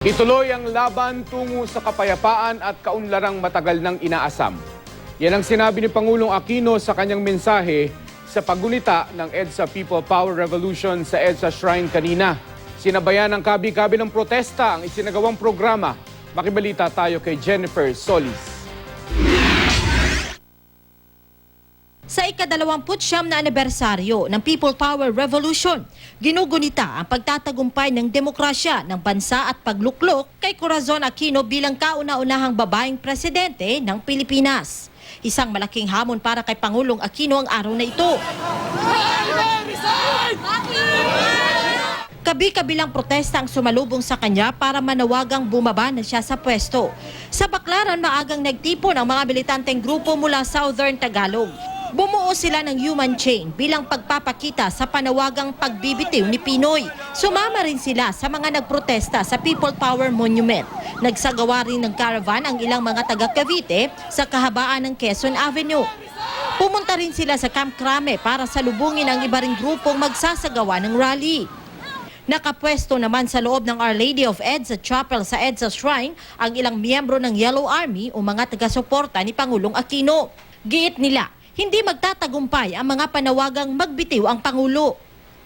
Ituloy ang laban tungo sa kapayapaan at kaunlarang matagal nang inaasam. Yan ang sinabi ni Pangulong Aquino sa kanyang mensahe sa paggunita ng EDSA People Power Revolution sa EDSA Shrine kanina. Sinabayan ng kabi-kabi ng protesta ang isinagawang programa. Makibalita tayo kay Jennifer Solis. Sa ikadalawamput siyam na anibersaryo ng People Power Revolution, ginugunita ang pagtatagumpay ng demokrasya ng bansa at pagluklok kay Corazon Aquino bilang kauna-unahang babaeng presidente ng Pilipinas. Isang malaking hamon para kay Pangulong Aquino ang araw na ito. Kabi-kabilang protesta ang sumalubong sa kanya para manawagang bumaba na siya sa pwesto. Sa Baklaran, maagang nagtipon ang mga militanteng grupo mula Southern Tagalog. Bumuo sila ng human chain bilang pagpapakita sa panawagang pagbibitiw ni Pinoy. Sumama rin sila sa mga nagprotesta sa People Power Monument. Nagsagawa rin ng caravan ang ilang mga taga Cavite sa kahabaan ng Quezon Avenue. Pumunta rin sila sa Camp Crame para salubungin ang iba ring grupong magsasagawa ng rally. Nakapwesto naman sa loob ng Our Lady of EDSA Chapel sa EDSA Shrine ang ilang miyembro ng Yellow Army o mga taga-suporta ni Pangulong Aquino. Giit nila, hindi magtatagumpay ang mga panawagang magbitiw ang Pangulo.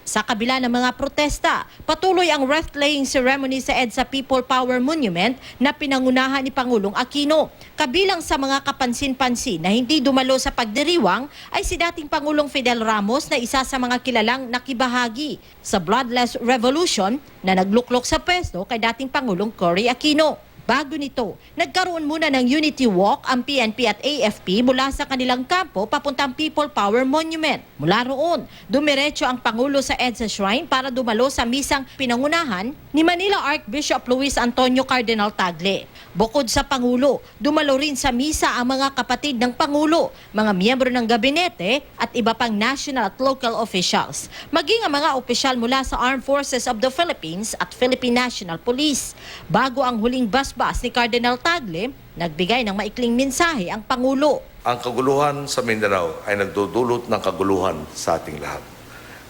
Sa kabila ng mga protesta, patuloy ang wreath-laying ceremony sa EDSA People Power Monument na pinangunahan ni Pangulong Aquino. Kabilang sa mga kapansin-pansin na hindi dumalo sa pagdiriwang ay si dating Pangulong Fidel Ramos na isa sa mga kilalang nakibahagi sa Bloodless Revolution na nagluklok sa pwesto kay dating Pangulong Cory Aquino. Bago nito, nagkaroon muna ng Unity Walk ang PNP at AFP mula sa kanilang kampo papuntang People Power Monument. Mula roon, dumiretso ang Pangulo sa EDSA Shrine para dumalo sa misang pinangunahan ni Manila Archbishop Luis Antonio Cardinal Tagle. Bukod sa Pangulo, dumalo rin sa misa ang mga kapatid ng Pangulo, mga miyembro ng gabinete at iba pang national at local officials. Maging ang mga opisyal mula sa Armed Forces of the Philippines at Philippine National Police. Bago ang huling basbas ni Cardinal Tagle, nagbigay ng maikling mensahe ang Pangulo. Ang kaguluhan sa Mindanao ay nagdudulot ng kaguluhan sa ating lahat.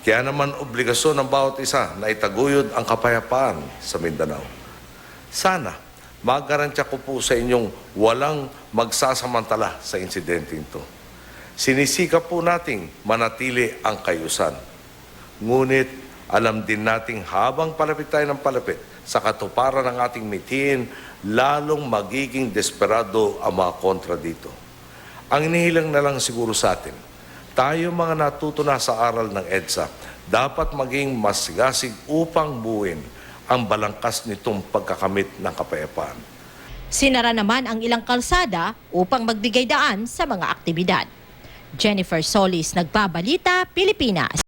Kaya naman obligasyon ng bawat isa na itaguyod ang kapayapaan sa Mindanao. Sana magarantya ko po sa inyong walang magsasamantala sa insidente ito. Sinisikap po nating manatili ang kayusan. Ngunit alam din nating habang palapit tayo ng palapit sa katuparan ng ating mitiin, lalong magiging desperado ang mga kontra dito. Ang inihilang na lang siguro sa atin, tayo mga natuto na sa aral ng EDSA, dapat maging masigasig upang buuin ang balangkas nitong pagkakamit ng kapayapaan. Sinara naman ang ilang kalsada upang magbigay daan sa mga aktibidad. Jennifer Solis, Nagbabalita, Pilipinas.